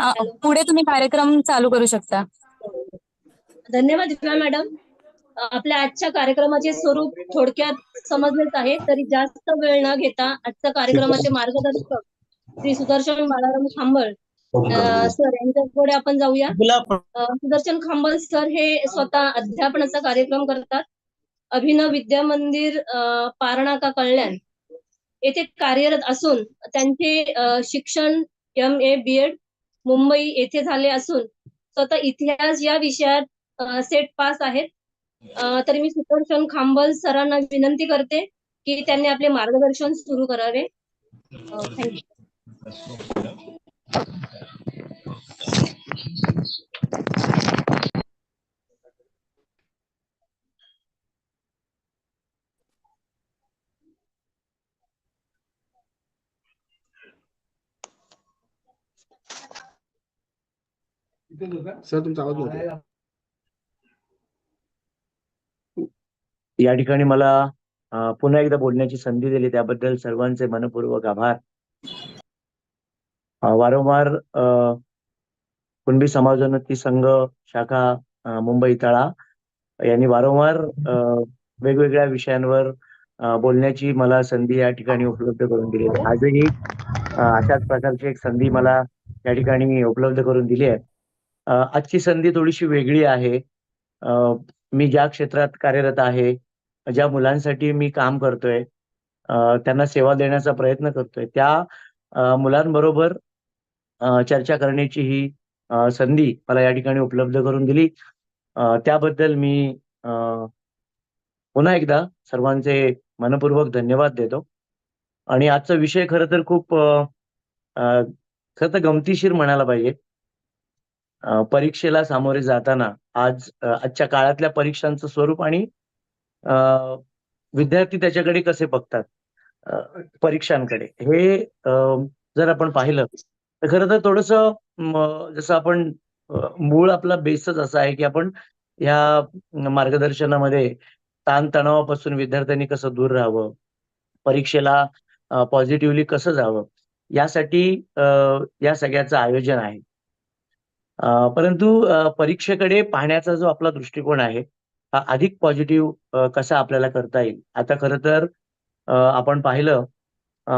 अ, पुढे तुम्ही कार्यक्रम चालू करू शकता. धन्यवाद मॅडम. आपल्या आजच्या कार्यक्रमाचे स्वरूप थोडक्यात समजलेच आहे. तरी जास्त वेळ न घेता आजच्या कार्यक्रमाचे मार्गदर्शक श्री सुदर्शन बालाराम खांबळ अ, सर यांच्याकडे आपण जाऊया. अ, सुदर्शन खांबळ सर हे स्वतः अध्यापनाचा कार्यक्रम करतात. अभिनव विद्या मंदिर अ, पारणा का कल्याण येथे कार्यरत असून त्यांचे अ, शिक्षण M A B Ed Mumbai येथे झाले असून स्वतः इतिहास या विषयात सेट पास आहेत. तरी तर मी सुदर्शन खांबल सरांना विनंती करते की त्यांनी आपले मार्गदर्शन सुरू करावे. थँक्यू. सर तुमचा आवाज नव्हता या ठिकाणी मला पुन्हा एकदा बोलण्याची संधी दिली. त्याबद्दल सर्वांचे मनपूर्वक आभार. वारंवार अ, कुणबी समाजोन्नती संघ शाखा मुंबई तळा यांनी वारंवार वेगवेगळ्या विषयांवर बोलण्याची मला संधी या ठिकाणी उपलब्ध करून दिली आहे. आजही अशाच प्रकारची एक संधी मला या ठिकाणी उपलब्ध करून दिली आहे. आजची संधी थोडीशी वेगळी आहे. मी ज्या क्षेत्रात कार्यरत आहे ज्या मुलांसाठी मी काम करतोय त्यांना सेवा देण्याचा प्रयत्न करतोय त्या मुलांबरोबर चर्चा करण्याची ही संधी मला या ठिकाणी उपलब्ध करून दिली. त्याबद्दल मी अ, पुन्हा एकदा सर्वांचे मनपूर्वक धन्यवाद देतो. आणि आजचा विषय खरं तर खूप खरं तर गमतीशीर म्हणायला पाहिजे. परीक्षेला सामोरे जाताना आज आजच्या काळातल्या परीक्षांचं स्वरूप आणि अ, विद्यार्थी त्याच्याकडे कसे बघतात परीक्षांकडे हे जर आपण पाहिलं तर खरं तर थोडस जसं आपण मूळ आपला बेसच असा आहे की आपण या मार्गदर्शनामध्ये ताणतणावापासून विद्यार्थ्यांनी कसं दूर राहावं परीक्षेला पॉझिटिव्हली कसं जावं यासाठी या सगळ्याचं आयोजन आहे. परंतु परीक्षेकडे पाहण्याचा जो आपला दृष्टिकोन आहे हा अधिक पॉझिटिव्ह कसा आपल्याला करता येईल? आता खरं तर अ, आपण पाहिलं अ,